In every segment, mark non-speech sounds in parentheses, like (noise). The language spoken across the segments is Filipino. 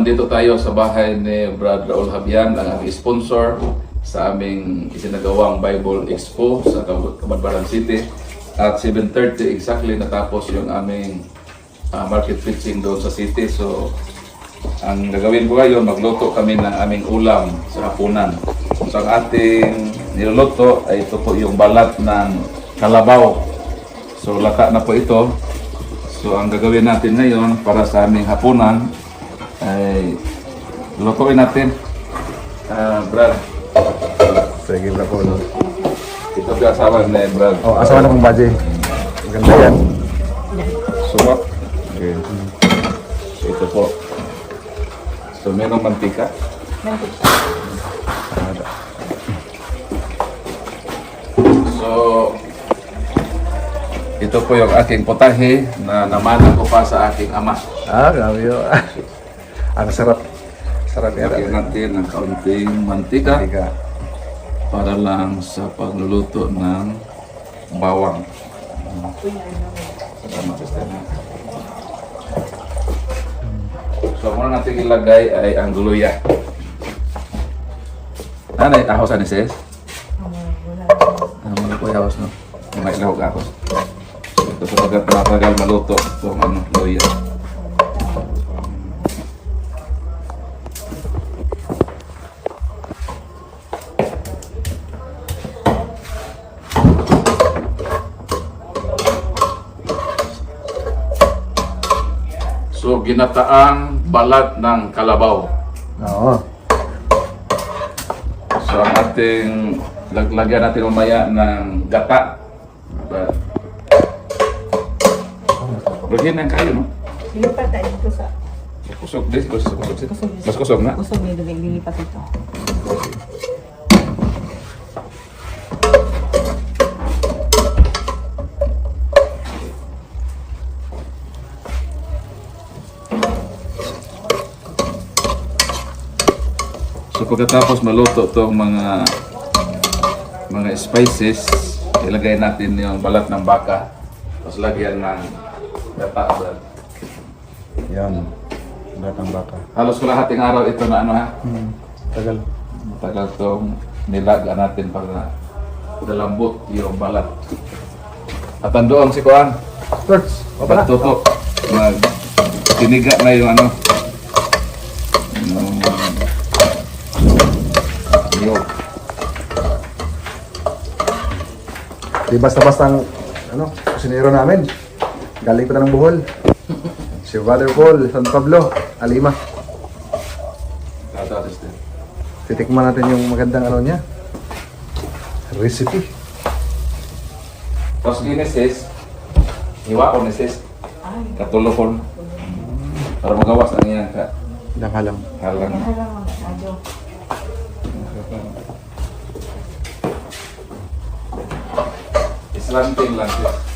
nandito tayo sa bahay ni Brad Raul Habian, ang aming sponsor sa aming isinagawang Bible Expo sa Cabanbaran City. At 7.30 exactly natapos yung aming ah, market fixing doon sa city. So, ang gagawin ko ngayon, magluto kami ng aming ulam sa hapunan. So, ang ating niluluto ay ito po yung balat ng kalabaw. So, laka na po ito. So, ang gagawin natin ngayon para sa aming hapunan ay lutuin natin. Ah, Brad, Sige na po. No? ito yung asawa ni Brad. Oh, asawa na kong baji. Maganda yan. Sumak. Okay. So, ito po. So, merong mantika. So, ito po yung aking potahe na namana ko pa sa aking ama. Ah, grabe yun. Ang sarap. Sarap yan. Lagyan natin ng kaunting mantika Tiga. para lang sa pagluluto ng bawang. Salamat, sister. So, muna natin ilagay ay ang luya. Ano yung ahos ni sis? Po yung ahos no? May ilahog ahos. Ito sa pagkat matagal maluto itong ano, luya. Ginataang balat ng kalabaw. Oo. So, ang ating laglagyan natin mamaya ng gata. But, Lagyan ng kayo, no? Lilipat tayo dito sa Kusog din. Kusog, kusog, kusog. kusog. Mas kusog na. Kusog may dugay lilipat ito. So, pagkatapos maluto itong mga mga spices, ilagay natin yung balat ng baka. Tapos lagyan ng. Brad. Yan. Batang baka. Halos kalahating araw ito na ano ha. Hmm. Tagal. Matagal itong nilaga natin para dalambot yung balat. At andoon si Kuan. Torch. O pala. Pagtuto. Mag tiniga na yung ano. Yung Di basta-basta ang ano, kusinero namin. Galing pa na ng Bohol. Si Father Paul, San Pablo, Alima. Tata sister. Titikman natin yung magandang ano niya. Recipe. Tapos ginesis, iwa ko ni sis, Ay, katulokon. Para magawas ang iyang ka Ilang halam. halang. kaya Islanting lang sis.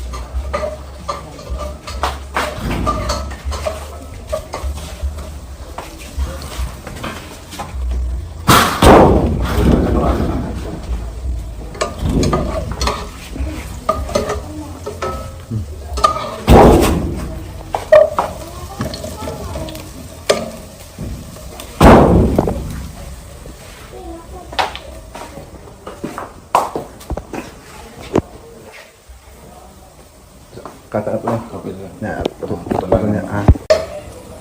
Kataat na. Kapil lang. Na, ito, ito lang niya. Ah.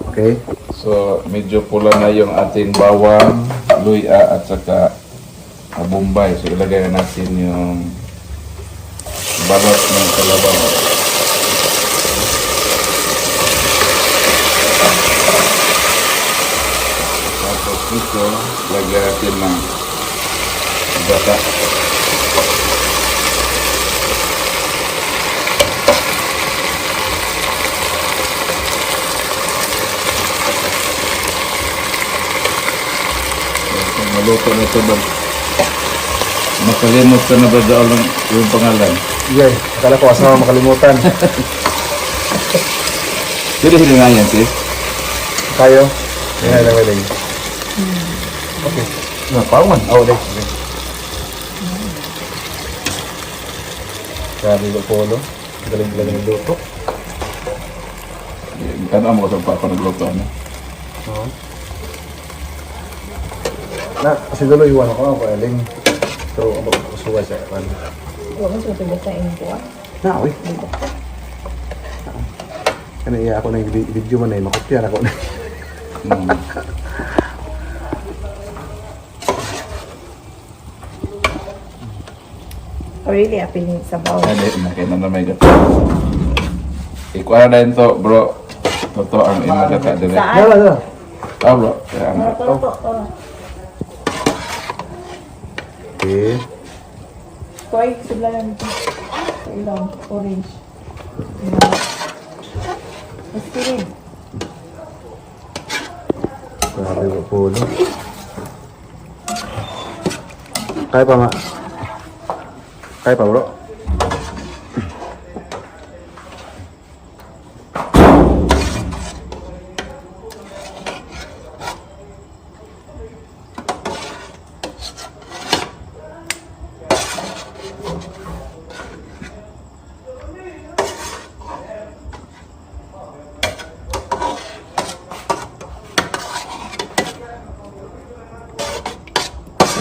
Okay. So, medyo pula na yung ating bawang, luya at saka ah, bombay. So, ilagay na natin yung balat ng kalabaw. Tapos ito, lagyan natin ng gata. Maluto na ito ba? Makalimot ka na ba daw lang yung pangalan? Yay, akala ko asawa makalimutan. (laughs) Pwede hilingayan, sis? Kayo? Yan lang wedding. Okay. Na, paungan. Oh, okay. okay. Grabe ko polo. Galing talaga ng luto. Ano mo sa papa nagluto ano? Oo. Na, kasi dulo iwan ako ako aling. So, ang magkasuwa siya. Huwag mo susunod sa inyo. Na, uy. Ano iya ako na yung vi- video mo na yung makopya ako (laughs) na. Mm. Oh, really, appealing sa bawah. Hindi, nakita na may gata. Ikuha na yun to, bro. Totoo ang imo gata. Saan? Wala, wala. Ah, bro. Kaya Ano ang to, Okay. Kuhay, sila lang ito. Ilong, orange. Mas kirin. Grabe po pulo. Kaya pa ma. Kaya pa bro.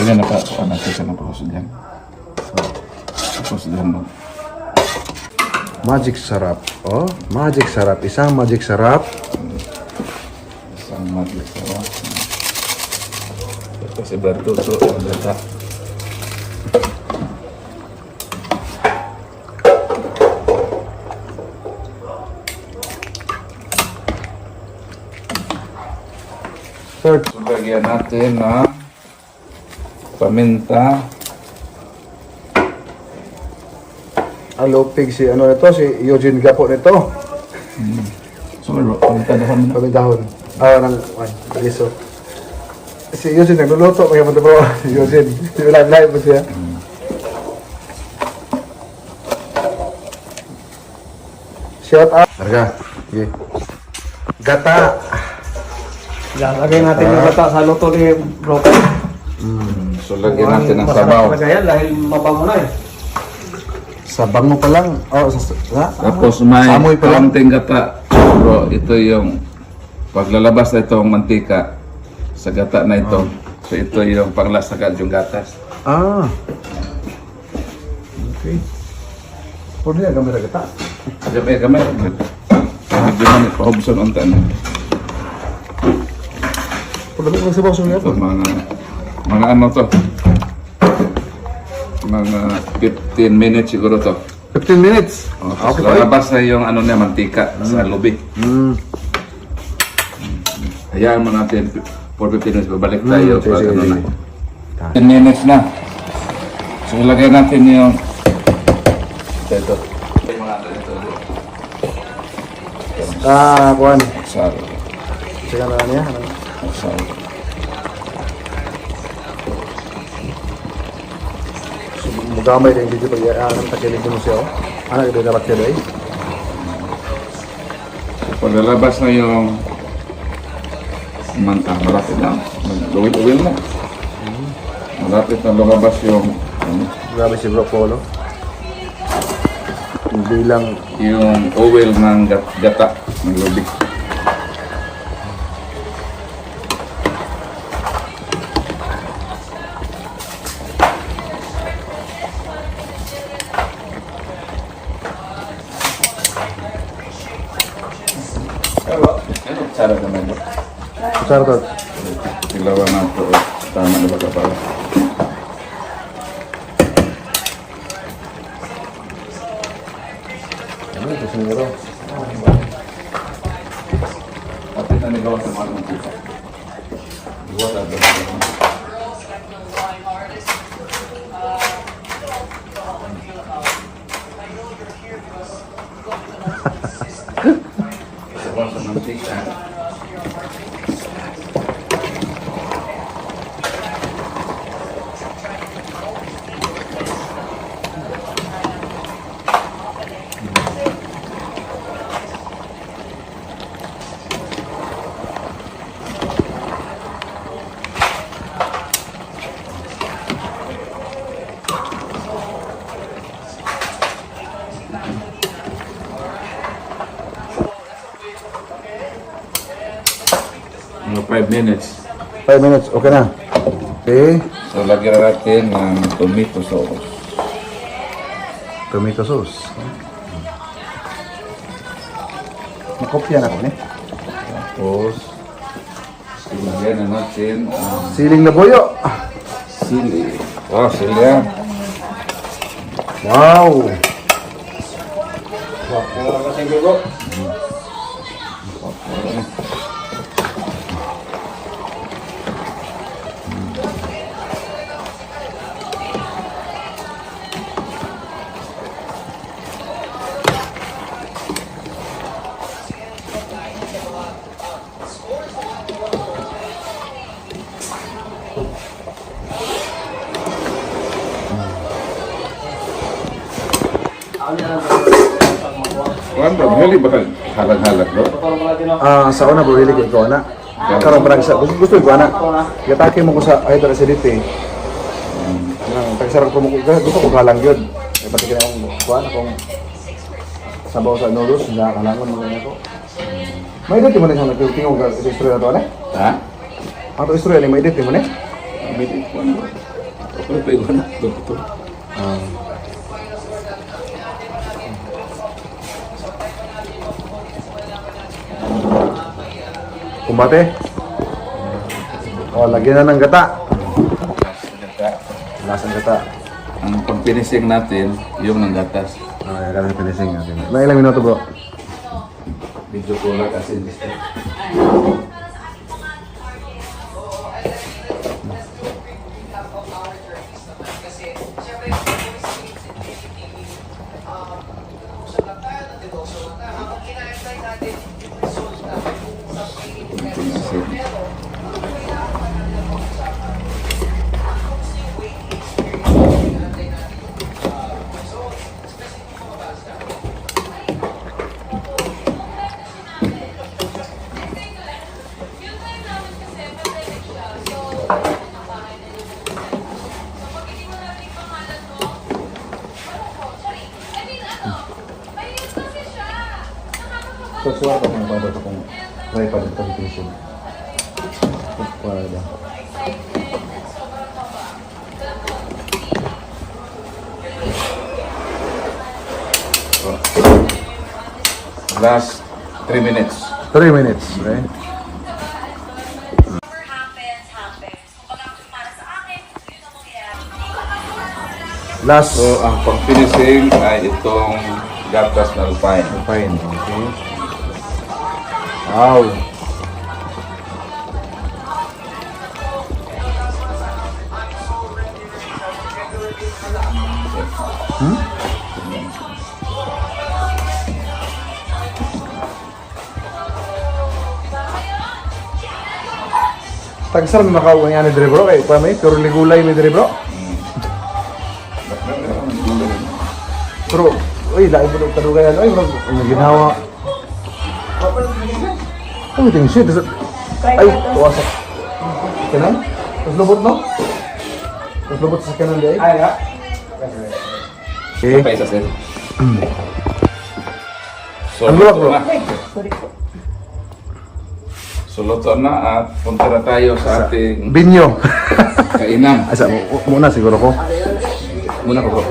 Pwede na pa, ano, kasi na pa ko dyan. Tapos dyan mo. Magic sarap. Oh, magic sarap. Isang magic sarap. Isang madlik sa wa. Ito si Brad Tuto, ang gata. Third. So, lagyan natin na paminta. Alopig si ano nito, si Eugene Gapo nito. So, bro, paminta na kami na. Pamintahon. Ah, ng, ay, liso. Si Eugene nagluluto, kaya mo bro. Si (laughs) Eugene. Live live mo siya. Shout out. Arga. Sige. Gata. Lalagay natin yung gata sa luto ni Broken. So, lagyan natin ng sabaw. Talaga yan dahil mabango na eh. Sa bango pa lang. Oh, sa, sa, Tapos may Amoy pa lang. kaunting gata. Bro, ito yung paglalabas na itong mantika sa gata na ito. So ito yung panglasagad yung gatas. Ah. Okay. Pwede na gamit ang gata. Gamay, gamay. Medyo man pahubson ang. Pwede mo lang sa baso niya Ito mga, mga ano to. Mga 15 minutes siguro to. 15 minutes. O, Ah, tapos okay lalabas na yung ano niya, mantika sa lubi. Mm. Hayaan mo natin for 15 minutes. Babalik tayo. Mm, pag sige, ano sige. na. 10 minutes na. So ilagay natin yung ito. ano. Ah, kuhan. Sal. Sige na niya. Sal. Mugamay din dito pag aanan takilig mo siya. oh. Anak ito dapat siya dahil. Pag lalabas na yung man, ah, malapit na. Mag-uwil-uwil na. Malapit na lumabas yung ano, Grabe si Bro Polo. Hindi lang yung oil ng gat gata ng lubi. Naman? Sarap to. Ilawan na ito. Tama na ba ka para? Ano ito siguro? Ito na gawa sa mga ng pusa. Wala ba? Gawa sa mantika. Mga 5 minutes. 5 minutes, okay na. Okay. So, lagyan na natin ng tomato sauce. Tomato sauce. Makopya na ko ni. Tapos, lagyan na natin ang Siling na buyo. sili. Wow, sili yan. Wow. Kuan ba? Hali ba kag halag-halag, no? Ah, sa una bro, really ko na. Karon parang sa gusto gusto ko na. Gatake mo ko sa idol acidity. Nang tagsarap ko mo gusto ko kalang yun. Ay pati kaya akong kuan akong sabaw sa noodles na kalangon mo ganito. May edit mo na siya nagtingog ka sa istorya na to, ano? Ha? Ang to istorya ni may edit mo na? Bili ko na. Ako pa yung anak Kumbate. Oh, lagyan na ng gata. Lasang gata. Ang pag-finishing natin, yung ng gatas. Ah, yan kami finishing natin. May ilang minuto bro? Medyo kulang kasi Ko kung paano kung try pa rin presentation. Para Last 3 minutes. 3 minutes, sa mangyayari. Last So, ang pag-finishing ay itong gatas na refine. fine, okay? Wow. Tagsar may makauwi nga ni Dre bro, kay pa may puro ligulay ni Dre bro. Pero, uy, lain mo ng talugayan. Uy, bro, ginawa? Uy, ting shit. Is it- Ay, wasak. Kanan? Tapos lubot, no? Tapos lubot sa kanan di ay? Ay, nga. Okay. Pa isa sir. So, Ang bro. luto na. Sorry po. So, luto na at punta na tayo sa ating Binyo. kainan. (laughs) Asa, mu- muna siguro ko. Muna ko, bro.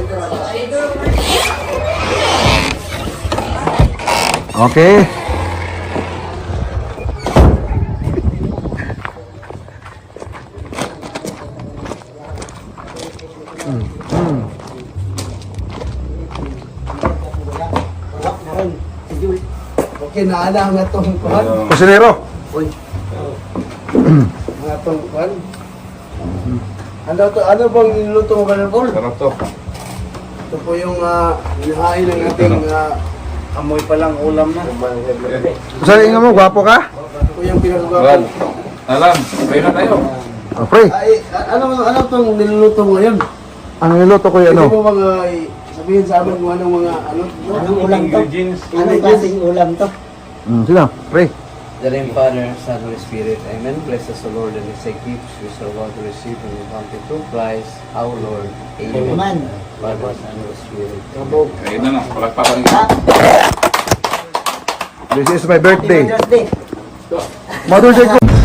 Okay. Okay, naala ang atong kuhan. Kusinero. Ang atong kuhan. Ano to, ano bang niluto mo Paul? Sarap to. Ito po yung uh, hinahain ng ating ah, amoy pa lang ulam na. Sa inyo mo, gwapo ka? Ito po yung pinagagawa. alam, na tayo. Oh, pre, Ay, a- ano ano tong niluluto mo ngayon? ang niluto ko yun, Pwede ano? mo bang ah, i- sabihin sa amin kung anong mga ano? Anong ulam to? Anong klaseng ulam to? Mm, sino? Pre. The name Father, Son, Holy Spirit. Amen. Bless us, O Lord, and His gifts we shall want to receive from the fountain through Christ, our Lord. Amen. Father, Son, Holy Spirit. Kayo na na, palagpakan niyo. This is my birthday. Mother's Day ko.